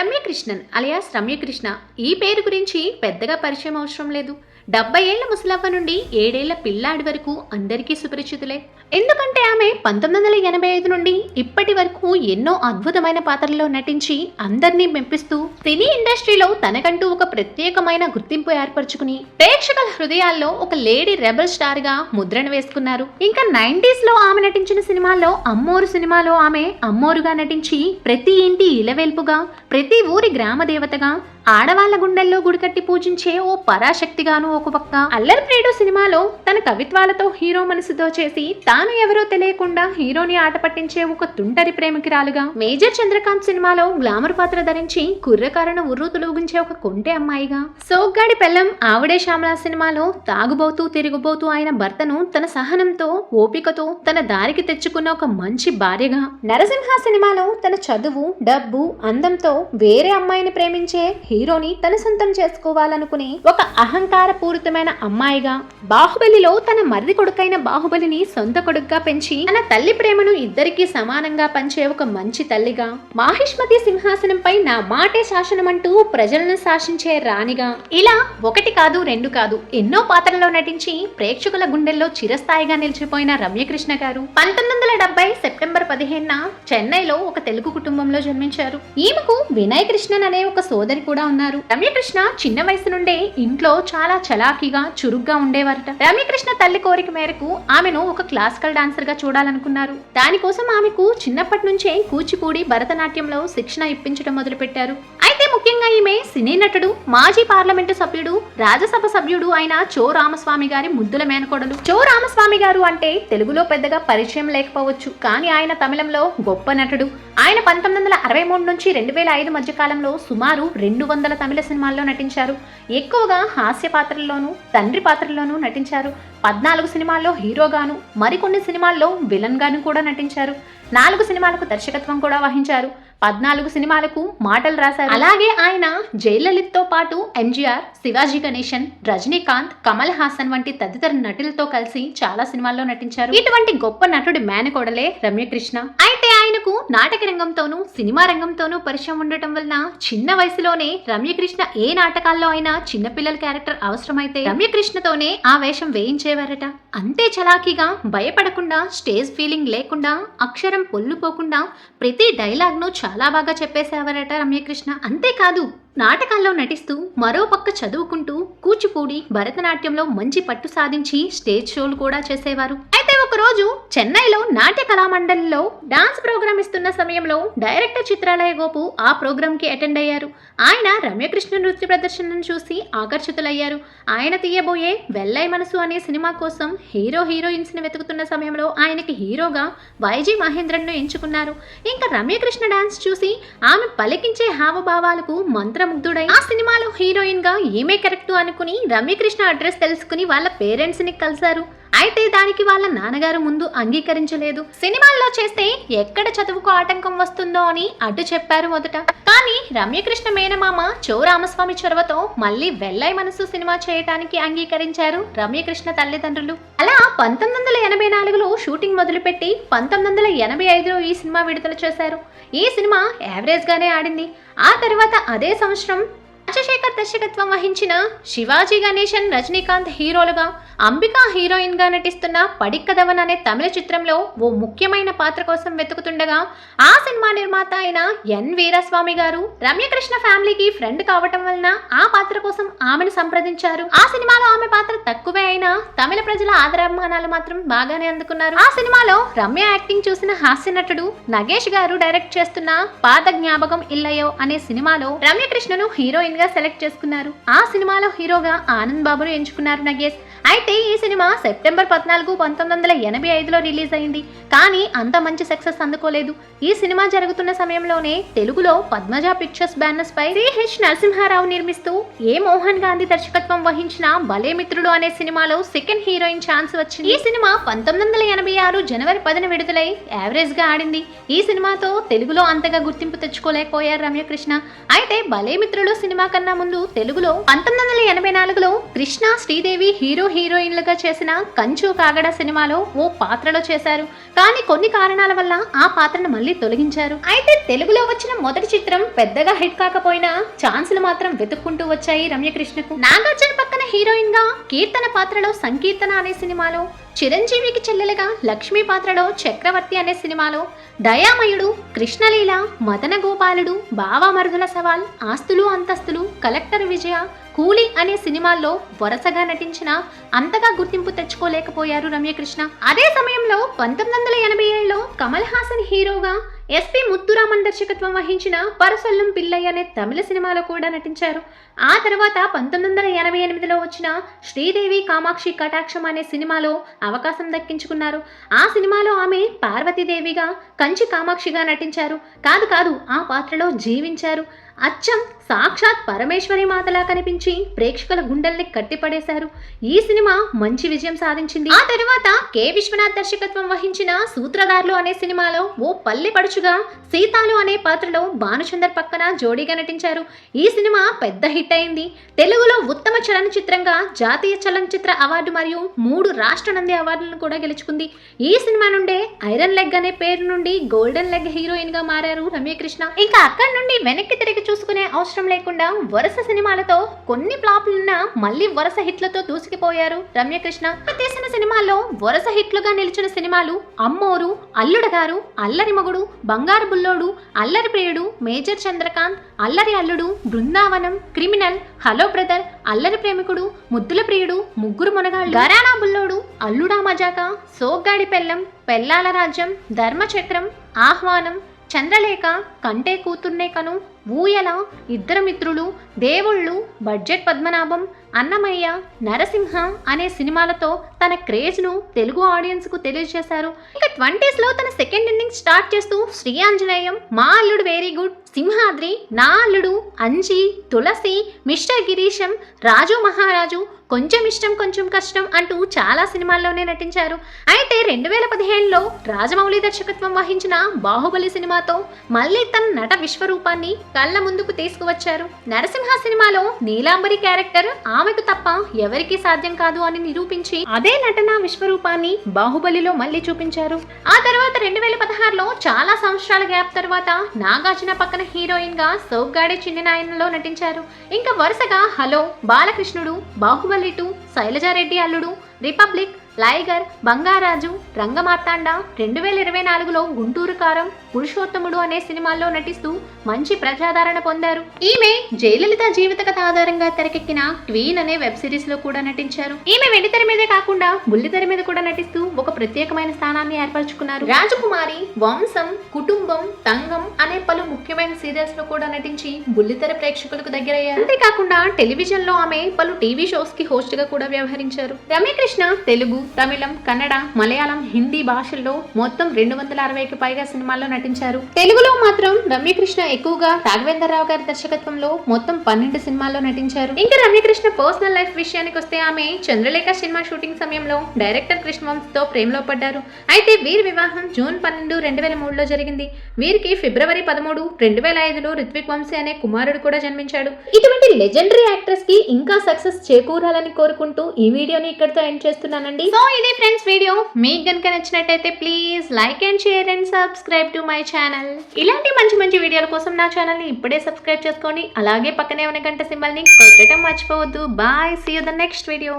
రమ్యకృష్ణన్ alias Ramyakrishna ఈ పేరు గురించి పెద్దగా పరిచయం అవసరం లేదు. డెబ్బై ఏళ్ళ ముసలవ్వ నుండి ఏడేళ్ళ పిల్లాడి వరకు అందరికీ సుపరిచితులే. ఎందుకంటే ఆమె పంతొమ్మిది వందల ఎనభై ఐదు నుండి ఇప్పటి వరకు ఎన్నో అద్భుతమైన పాత్రల్లో నటించి అందరినీ మెప్పిస్తూ సినీ ఇండస్ట్రీలో తనకంటూ ఒక ప్రత్యేకమైన గుర్తింపు ఏర్పరచుకుని ప్రేక్షకుల హృదయాల్లో ఒక లేడీ రెబల్ స్టార్గా ముద్రణ వేసుకున్నారు. ఇంకా నైన్టీస్లో ఆమె నటించిన సినిమాల్లో అమ్మోరు సినిమాలో ఆమె అమ్మోరుగా నటించి ప్రతి ఇంటి ఇలవేల్పుగా ప్రతి ఊరి గ్రామ దేవతగా ఆడవాళ్ళ గుండెల్లో గుడికట్టి పూజించే ఓ పరాశక్తిగాను ఒక పక్క అల్లరి సినిమాలో తన కవిత్వాలతో హీరో మనసుతో చేసి తాను ఎవరో తెలియకుండా హీరోని ఆట పట్టించే ఒక తుంటరి ప్రేమికురాలుగా మేజర్ చంద్రకాంత్ సినిమాలో గ్లామర్ పాత్ర ధరించి కుర్రకారణ ఉర్రూతులు ఊగించే ఒక కొంటె అమ్మాయిగా. సోగ్గాడి పెళ్ళం ఆవిడే శ్యామల సినిమాలో తాగుబోతూ తిరుగుబోతూ ఆయన భర్తను తన సహనంతో ఓపికతో తన దారికి తెచ్చుకున్న ఒక మంచి భార్యగా. నరసింహ సినిమాలో తన చదువు డబ్బు అందంతో వేరే అమ్మాయిని ప్రేమించే హీరోని తన సొంతం చేసుకోవాలనుకునే ఒక అహంకార పూరితమైన అమ్మాయిగా బాహుబలిలో తన మరిది కొడుకైన బాహుబలిని సొంత కొడుకుగా పెంచి తన తల్లి ప్రేమను ఇద్దరికీ సమానంగా పంచే ఒక మంచి తల్లిగా మాహిష్మతి సింహాసనంపై నా మాటే శాసనం అంటూ ప్రజలను శాసించే రాణిగా. ఇలా ఒకటి కాదు రెండు కాదు ఎన్నో పాత్రల్లో నటించి ప్రేక్షకుల గుండెల్లో చిరస్థాయిగా నిలిచిపోయిన రమ్యకృష్ణ గారు పంతొమ్మిది వందల డెబ్బై సెప్టెంబర్ పదిహేనున చెన్నైలో ఒక తెలుగు కుటుంబంలో జన్మించారు. ఈమెకు వినయ్ కృష్ణన్ అనే ఒక సోదరి కూడా ఉన్నారు. రమ్యకృష్ణ చిన్న వయసు నుండే ఇంట్లో చాలా చలాకీగా చురుగ్గా ఉండేవారట. రమ్యకృష్ణ తల్లి కోరిక మేరకు ఆమెను ఒక క్లాసికల్ డాన్సర్గా చూడాలనుకున్నారు. దానికోసం ఆమెకు చిన్నప్పటి నుంచే కూచిపూడి భరతనాట్యంలో శిక్షణ ఇప్పించడం మొదలుపెట్టారు. అయితే ముఖ్యంగా ఈమె సినీ నటుడు మాజీ పార్లమెంటు సభ్యుడు రాజ్యసభ సభ్యుడు అయిన చో రామస్వామి గారి ముద్దుల మేనకోడలు. చో రామస్వామి గారు అంటే తెలుగులో పెద్దగా పరిచయం లేకపోవచ్చు కానీ ఆయన తమిళంలో గొప్ప నటుడు. ఆయన పంతొమ్మిది వందల అరవై మూడు నుంచి రెండు వేల ఐదు మధ్య కాలంలో సుమారు రెండు వందల తమిళ సినిమాల్లో నటించారు. ఎక్కువగా హాస్య పాత్రల్లోనూ తండ్రి పాత్రల్లోనూ నటించారు. పద్నాలుగు సినిమాల్లో హీరోగాను మరికొన్ని సినిమాల్లో విలన్ గాను కూడా నటించారు. నాలుగు సినిమాలకు దర్శకత్వం కూడా వహించారు. పద్నాలుగు సినిమాలకు మాటలు రాశారు. అలాగే ఆయన జయలలిత్తో పాటు ఎంజీఆర్ శివాజీ గణేశన్ రజనీకాంత్ కమల్ హాసన్ వంటి తదితర నటులతో కలిసి చాలా సినిమాల్లో నటించారు. ఇటువంటి గొప్ప నటుడి మేనకోడలే రమ్యకృష్ణ. అయితే రమ్యకు నాటక రంగంతోనూ సినిమా రంగంతోనూ పరిచయం ఉండటం వలన చిన్న వయసులోనే రమ్యకృష్ణ ఏ నాటకాల్లో అయినా చిన్నపిల్లల క్యారెక్టర్ అవసరమైతే రమ్యకృష్ణతోనే ఆ వేషం వేయించేవారట. అంతే చలాకీగా భయపడకుండా స్టేజ్ ఫీలింగ్ లేకుండా అక్షరం పొల్లుపోకుండా ప్రతి డైలాగ్ను చాలా బాగా చెప్పేసేవారట రమ్యకృష్ణ. అంతేకాదు నాటకాల్లో నటిస్తూ మరోపక్క చదువుకుంటూ కూచిపూడి భరతనాట్యంలో మంచి పట్టు సాధించి స్టేజ్ షోలు కూడా చేసేవారు. అయితే ఒకరోజు చెన్నైలో నాట్య కళామండలిలో డాన్స్ ప్రోగ్రామ్ ఇస్తున్న సమయంలో డైరెక్టర్ చిత్రాలయ గోపు ఆ ప్రోగ్రామ్కి అటెండ్ అయ్యారు. ఆయన రమ్యకృష్ణ నృత్య ప్రదర్శనను చూసి ఆకర్షితులయ్యారు. ఆయన తీయబోయే వెల్లై మనసు అనే సినిమా కోసం హీరో హీరోయిన్స్ని వెతుకుతున్న సమయంలో ఆయనకి హీరోగా వైజీ మహేంద్రన్ను ఎంచుకున్నారు. ఇంకా రమ్యకృష్ణ డాన్స్ చూసి ఆమె పలికించే హావభావాలకు మంత్రముగ్ధుడై ఆ సినిమాలో హీరోయిన్గా ఏమే కరెక్ట్ అనుకుని రమ్యకృష్ణ అడ్రస్ తెలుసుకుని వాళ్ళ పేరెంట్స్ని కలిశారు. అయితే దానికి వాళ్ళ నాన్నగారు ముందు అంగీకరించలేదు. సినిమాల్లో చేస్తే ఎక్కడ చదువుకు ఆటంకం వస్తుందో అని అడ్డు చెప్పారు మొదట. కానీ రమ్యకృష్ణ మేనమామ చో రామస్వామి చొరవతో మళ్ళీ వెల్లై మనసు సినిమా చేయటానికి అంగీకరించారు రమ్యకృష్ణ తల్లిదండ్రులు. అలా పంతొమ్మిది వందల ఎనభై నాలుగులో షూటింగ్ మొదలుపెట్టి పంతొమ్మిది వందల ఎనభై ఐదులో ఈ సినిమా విడుదల చేశారు. ఈ సినిమా యావరేజ్ గానే ఆడింది. ఆ తర్వాత అదే సంవత్సరం రాజశేఖర్ దర్శకత్వం వహించిన శివాజీ గణేశన్ రజనీకాంత్ హీరోలుగా అంబికా హీరోయిన్గా నటిస్తున్న పడిక్కదవన్ అనే తమిళ చిత్రంలో ఓ ముఖ్యమైన పాత్ర కోసం వెతుకుతుండగా ఆ సినిమా నిర్మాత అయిన ఎన్ వీరస్వామి గారు రమ్యకృష్ణ ఫ్యామిలీకి ఫ్రెండ్ కావటం వలన ఆ పాత్ర కోసం ఆమెను సంప్రదించారు. ఆ సినిమాలో ఆమె పాత్ర తక్కువ అయినా తమిళ ప్రజల ఆదరాభిమానాలు మాత్రం బాగానే అందుకున్నారు. ఆ సినిమాలో రమ్య యాక్టింగ్ చూసిన హాస్య నటుడు నగేష్ గారు డైరెక్ట్ చేస్తున్న పాత జ్ఞాపకం ఇల్లయో అనే సినిమాలో రమ్యకృష్ణను హీరోయిన్గా సెలెక్ట్ చేసుకున్నారు. ఆ సినిమాలో హీరోగా ఆనంద్ బాబును ఎంచుకున్నారు నగేష్. అయితే ఈ సినిమా సెప్టెంబర్ పద్నాలుగు పంతొమ్మిది వందల ఎనభై ఐదులో రిలీజ్ అయింది. కానీ అంత మంచి సక్సెస్ అందుకోలేదు. ఈ సినిమా జరుగుతున్న సమయంలోనే తెలుగులో పద్మజ పిక్చర్స్ బ్యానర్స్ పై హెచ్ నరసింహారావు నిర్మిస్తూ ఏ మోహన్ గాంధీ దర్శకత్వం వహించిన భలే మిత్రుడు అనే సినిమా సినిమాలో సెకండ్ హీరోయిన్ ఛాన్స్ వచ్చింది. ఈ సినిమా పంతొమ్మిది వందల ఎనభై ఆరు జనవరి పదిన విడుదలై యావరేజ్గా ఆడింది. ఈ సినిమాతో తెలుగులో అంతగా గుర్తింపు తెచ్చుకోలేకపోయారు రమ్యకృష్ణ. అయితే భలే మిత్రులు సినిమా కన్నా ముందు తెలుగులో పంతొమ్మిది వందల ఎనభై నాలుగులో కృష్ణ శ్రీదేవి హీరో హీరోయిన్లుగా చేసిన కంచు కాగడ సినిమాలో ఓ పాత్రలో చేశారు. కానీ కొన్ని కారణాల వల్ల ఆ పాత్రను మళ్ళీ తొలగించారు. అయితే తెలుగులో వచ్చిన మొదటి చిత్రం పెద్దగా హిట్ కాకపోయినా ఛాన్సులు మాత్రం వెతుక్కుంటూ వచ్చాయి రమ్యకృష్ణకు. నాగార్జున పక్కన హీరోయిన్గా కీర్తన పాత్ర పాత్రలో సంకీర్తన అనే సినిమాలో చిరంజీవికి చెల్లెలుగా లక్ష్మీ పాత్రలో చక్రవర్తి అనే సినిమాలో దయామయుడు కృష్ణలీల మదన గోపాలుడు బావామరుదుల సవాల్ ఆస్తులు అంతస్తులు కలెక్టర్ విజయ కూలీ అనే సినిమాల్లో వరుసగా నటించిన అంతగా గుర్తింపు తెచ్చుకోలేకపోయారు రమ్యకృష్ణ. అదే సమయంలో పంతొమ్మిది వందల ఎనభై ఏడులో కమల్ హాసన్ హీరోగా ఎస్పి ముత్తురామన్ దర్శకత్వం వహించిన పరసొల్లం పిల్లయ్య అనే తమిళ సినిమాలో కూడా నటించారు. ఆ తర్వాత పంతొమ్మిది వందల ఎనభై ఎనిమిదిలో వచ్చిన శ్రీదేవి కామాక్షి కటాక్షం అనే సినిమాలో అవకాశం దక్కించుకున్నారు. ఆ సినిమాలో ఆమె పార్వతీదేవిగా కంచి కామాక్షిగా నటించారు. కాదు కాదు ఆ పాత్రలో జీవించారు. అచ్చం సాక్షాత్ పరమేశ్వరి మాతలా కనిపించి ప్రేక్షకుల గుండెల్ని కట్టిపడేశారు. ఈ సినిమా మంచి విజయం సాధించింది. ఆ తర్వాత కె. విశ్వనాథ్ దర్శకత్వం వహించిన సూత్రధారులు అనే సినిమాలో ఓ పల్లె పడుచుగా సీతాలు అనే పాత్రలో భానుచందర్ పక్కన జోడీగా నటించారు. ఈ సినిమా పెద్ద హిట్ అయింది. తెలుగులో ఉత్తమ చలనచిత్రంగా జాతీయ చలనచిత్ర అవార్డు మరియు మూడు రాష్ట్ర నంది అవార్డులను కూడా గెలుచుకుంది. ఈ సినిమా నుండే ఐరన్ లెగ్ అనే పేరు నుండి గోల్డెన్ లెగ్ హీరోయిన్గా మారారు రమ్యకృష్ణ. ఇంకా అక్కడి నుండి వెనక్కి తిరిగి చూసుకునే అవసరం లేకుండా వరుస సినిమాలతో కొన్ని ఫ్లాప్లున్నా మళ్ళీ వరుస హిట్లతో దూసుకుపోయారు రమ్యకృష్ణ. తీసిన సినిమాల్లో వరుస హిట్లుగా నిలిచిన సినిమాలు అమ్మోరు అల్లుడగారు అల్లరి మగుడు బంగారు బుల్లోడు అల్లరి ప్రియుడు మేజర్ చంద్రకాంత్ అల్లరి అల్లుడు బృందావనం క్రిమినల్ హలో బ్రదర్ అల్లరి ప్రేమికుడు ముద్దుల ప్రియుడు ముగ్గురు మునగాళ్ళు. గరానా బుల్లోడు అల్లుడా మజాక సోగ్గాడి పెళ్ళం పెళ్ళాల రాజ్యం ధర్మచక్రం ఆహ్వానం చంద్రలేఖ కంటే కూతుర్నే కను ఊయల ఇద్దరు మిత్రులు దేవుళ్ళు బడ్జెట్ పద్మనాభం అన్నమయ్య నరసింహ అనే సినిమాలతో తన క్రేజ్ను తెలుగు ఆడియన్స్కు తెలియజేశారు. ఇక ట్వంటీస్లో తన సెకండ్ ఇన్నింగ్ స్టార్ట్ చేస్తూ శ్రీ ఆంజనేయం మా అల్లుడు very good Simhadri Naa Alludu Anji Tulasi mister Girisham Raju Maharaju కొంచెం ఇష్టం కొంచెం కష్టం అంటూ చాలా సినిమాల్లోనే నటించారు. అయితే రెండు వేల పదిహేనులో రాజమౌళి దర్శకత్వం వహించిన బాహుబలి సినిమాతో మళ్ళీ తన నట విశ్వరూపాన్ని కళ్ళ ముందుకు తీసుకువచ్చారు. నరసింహ సినిమాలో నీలాంబరి క్యారెక్టర్ ఆమెకు తప్ప ఎవరికీ సాధ్యం కాదు అని నిరూపించి అదే నటన విశ్వరూపాన్ని బాహుబలిలో మళ్ళీ చూపించారు. ఆ తర్వాత రెండు వేల పదహారులో చాలా సంవత్సరాల గ్యాప్ తర్వాత నాగార్జున పక్కన హీరోయిన్గా సోగ్గాడే చిన్ని నాయనలో నటించారు. ఇంకా వరుసగా hello Balakrishnudu Baahubali two Sailaja Reddy Alludu republic Liger Bangarraju Rangamarthanda రెండు వేల ఇరవై నాలుగులో గుంటూరు కారం పురుషోత్తముడు అనే సినిమాల్లో నటిస్తూ మంచి ప్రజాదరణ పొందారు. ఈమె జయలలిత జీవిత కథ ఆధారంగా తెరకెక్కిన క్వీన్ అనే వెబ్ సిరీస్లో కూడా నటించారు. ఈమె వెండితెర మీదే కాకుండా బుల్లితెర మీద కూడా నటిస్తూ ఒక ప్రత్యేకమైన స్థానాన్ని ఏర్పరచుకున్నారు. రాజకుమారి వంశం కుటుంబం తంగం అనే పలు ముఖ్యమైన సీరియల్స్లో కూడా నటించి బుల్లితెర ప్రేక్షకులకు దగ్గరయ్యారు. అంతేకాకుండా టెలివిజన్లో ఆమె పలు టీవీ షోస్కి హోస్ట్గా కూడా వ్యవహరించారు. రమ్యకృష్ణ తెలుగు తమిళం కన్నడ మలయాళం హిందీ భాషల్లో మొత్తం రెండు వందల అరవైకి పైగా సినిమాల్లో నటించారు. తెలుగులో మాత్రం రమ్యకృష్ణ ఎక్కువగా రాఘవేంద్రరావు గారి దర్శకత్వంలో మొత్తం పన్నెండు సినిమాల్లో నటించారు. ఇంకా రమ్యకృష్ణ పర్సనల్ లైఫ్ విషయానికి వస్తే ఆమె చంద్రలేఖ సినిమా షూటింగ్ సమయంలో డైరెక్టర్ కృష్ణవంశ్తో ప్రేమలో పడ్డారు. అయితే వీరి వివాహం జూన్ పన్నెండు రెండు వేల మూడులో జరిగింది. వీరికి ఫిబ్రవరి పదమూడు రెండు వేల ఐదులో రిత్విక్ వంశీ అనే కుమారుడు కూడా జన్మించాడు. ఇటువంటి లెజెండరీ యాక్ట్రెస్కి ఇంకా సక్సెస్ చేకూరాలని కోరుకుంటూ ఈ వీడియోని ఇక్కడితో ఎండ్ చేస్తున్నానండి. సో ఇది ఫ్రెండ్స్ వీడియో. మీకు కనుక నచ్చినట్టయితే please like and share and subscribe to my channel. ఇలాంటి మంచి మంచి వీడియోల కోసం నా ఛానల్ని ఇప్పుడే సబ్స్క్రైబ్ చేసుకోండి. అలాగే పక్కనే ఉన్న గంట సింబల్ని కొట్టడం మర్చిపోవద్దు. Bye. See you the next video